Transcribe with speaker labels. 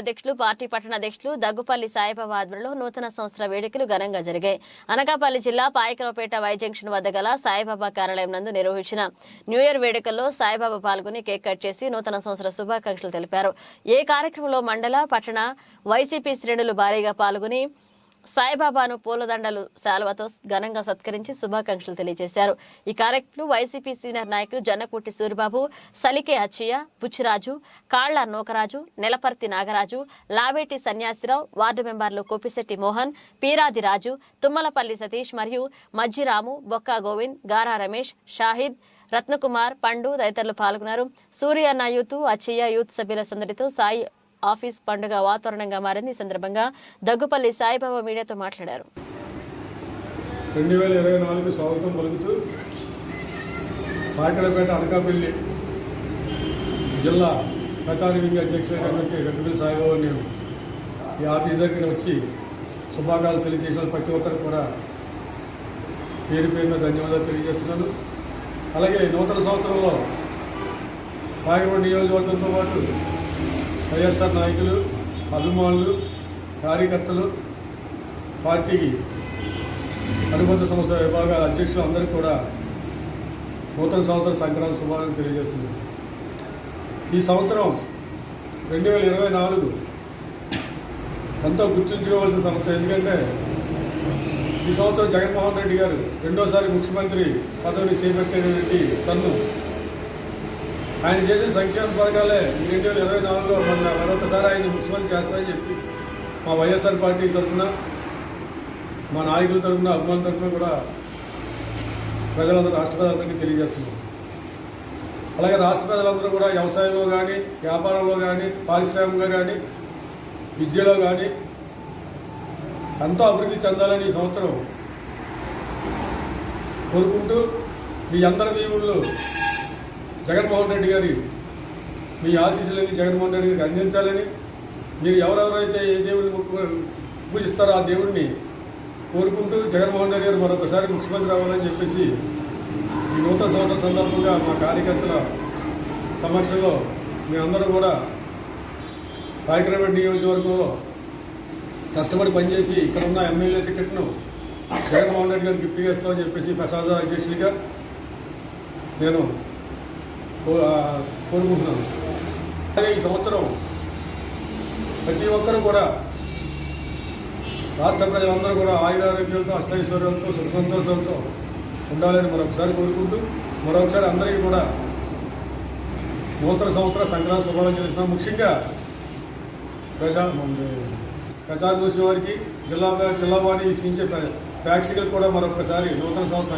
Speaker 1: అధ్యక్షులు పార్టీ పట్టణ అధ్యక్షులు దగ్గుపల్లి సాయిబాబా ఆధ్వర్యంలో నూతన సంవత్సర వేడుకలు ఘనంగా జరిగాయి. అనకాపల్లి జిల్లా పాయకరావుపేట వై జంక్షన్ వద్ద గల సాయిబాబా కార్యాలయం నందు నిర్వహించిన న్యూ ఇయర్ వేడుకల్లో సాయిబాబా పాల్గొని కేక్ కట్ చేసి నూతన సంవత్సర శుభాకాంక్షలు తెలిపారు. ఏ కార్యక్రమంలో మండల పట్టణ వైసీపీ శ్రేణులు భారీగా పాల్గొని సాయిబాబాను పూలదండలు శాలువతో ఘనంగా సత్కరించి శుభాకాంక్షలు తెలియజేశారు. ఈ కార్యక్రమంలో వైసీపీ సీనియర్ నాయకులు జన్నకుట్టి సూరిబాబు సలికే అచ్చయ్య బుచ్చిరాజు కాళ్ళ నూకరాజు నెలపర్తి నాగరాజు లావేటి సన్యాసిరావు వార్డు మెంబర్లు కోపిశెట్టి మోహన్ పీరాది రాజు తుమ్మలపల్లి సతీష్ మరియు మజ్జిరాము బొక్కా గోవింద్ గారా రమేష్ షాహిద్ రత్నకుమార్ పండు తదితరులు పాల్గొన్నారు. సూర్యన్న యూత్ అచ్చయ్య యూత్ సభ్యుల సందడితో సాయి ఆఫీస్ పండుగ వాతావరణంగా మారింది. ఈ సందర్భంగా దగ్గుపల్లి సాయిబాబా మీడియాతో మాట్లాడారు.
Speaker 2: రెండు వేల ఇరవై నాలుగు స్వాగతం పలుకుతూ పాటలపేట అనకాపల్లి జిల్లా ప్రచార వింగ్ అధ్యక్షులైనటువంటి గడ్డపల్లి సాయిబాబు నేను ఈ ఆఫీస్ దగ్గర వచ్చి శుభాకాంక్షలు తెలియజేసిన ప్రతి ఒక్కరు కూడా పేరు పేరున ధన్యవాదాలు తెలియజేస్తున్నాను. అలాగే నూతన సంవత్సరంలో పాయగొండ నియోజకవర్గంతో పాటు వైఎస్ఆర్ నాయకులు అభిమానులు కార్యకర్తలు పార్టీకి అనుబంధ సంస్థ విభాగాల అధ్యక్షులు అందరికీ కూడా నూతన సంవత్సర సంక్రాంతి శుభాలను తెలియజేస్తుంది ఈ సంవత్సరం రెండు వేల ఇరవై నాలుగు ఎంతో గుర్తుంచుకోవాల్సిన సంవత్సరం. ఎందుకంటే ఈ సంవత్సరం జగన్మోహన్ రెడ్డి గారు రెండోసారి ముఖ్యమంత్రి పదవిని చేపట్టేటువంటి తన్ను ఆయన చేసిన సంక్షేమ పథకాలే రెండు వేల ఇరవై నాలుగులో మొన్న మరొకసారి ఆయన ముఖ్యమంత్రి చేస్తారని చెప్పి మా వైఎస్ఆర్ పార్టీ తరఫున మా నాయకుల తరఫున అభిమానుల తరఫున కూడా ప్రజలందరూ రాష్ట్ర ప్రజలందరికీ తెలియజేస్తున్నాం. అలాగే రాష్ట్ర ప్రజలందరూ కూడా వ్యవసాయంలో కానీ వ్యాపారంలో కానీ పారిశ్రామికంగా కానీ విద్యలో కానీ ఎంతో అభివృద్ధి చెందాలని ఈ సంవత్సరం కోరుకుంటూ మీ అందరి దీవుళ్ళు జగన్మోహన్ రెడ్డి గారి మీ ఆశీస్సులని జగన్మోహన్ రెడ్డి గారికి అందించాలని మీరు ఎవరెవరైతే ఏ దేవుడిని పూజిస్తారో ఆ దేవుడిని కోరుకుంటూ జగన్మోహన్ రెడ్డి గారు మరొకసారి ముఖ్యమంత్రి అవ్వాలని చెప్పేసి ఈ నూతన సంవత్సరం సందర్భంగా మా కార్యకర్తల సమక్షంలో మీరందరూ కూడా పాయకరపేట నియోజకవర్గంలో కష్టపడి పనిచేసి ఇక్కడ ఉన్న ఎమ్మెల్యే టికెట్ను జగన్మోహన్ రెడ్డి గారికి గిఫ్ట్ చేస్తామని చెప్పేసి ప్రసాద అధ్యక్షుడిగా నేను కోరుకుంటున్నాను అలాగే ఈ సంవత్సరం ప్రతి ఒక్కరూ కూడా రాష్ట్ర ప్రజలందరూ కూడా ఆయురారోగ్యంతో అష్టైశ్వర్యంతో సుఖ సంతోషంతో ఉండాలని మరొకసారి కోరుకుంటూ మరొకసారి అందరికీ కూడా నూతన సంవత్సర సంక్రాంతి శుభాలు చేసిన ముఖ్యంగా ప్రజా ప్రజా చూసే వారికి జిల్లా జిల్లా వారి ఇచ్చే ప్రేక్షకులకు కూడా మరొకసారి నూతన సంవత్సరం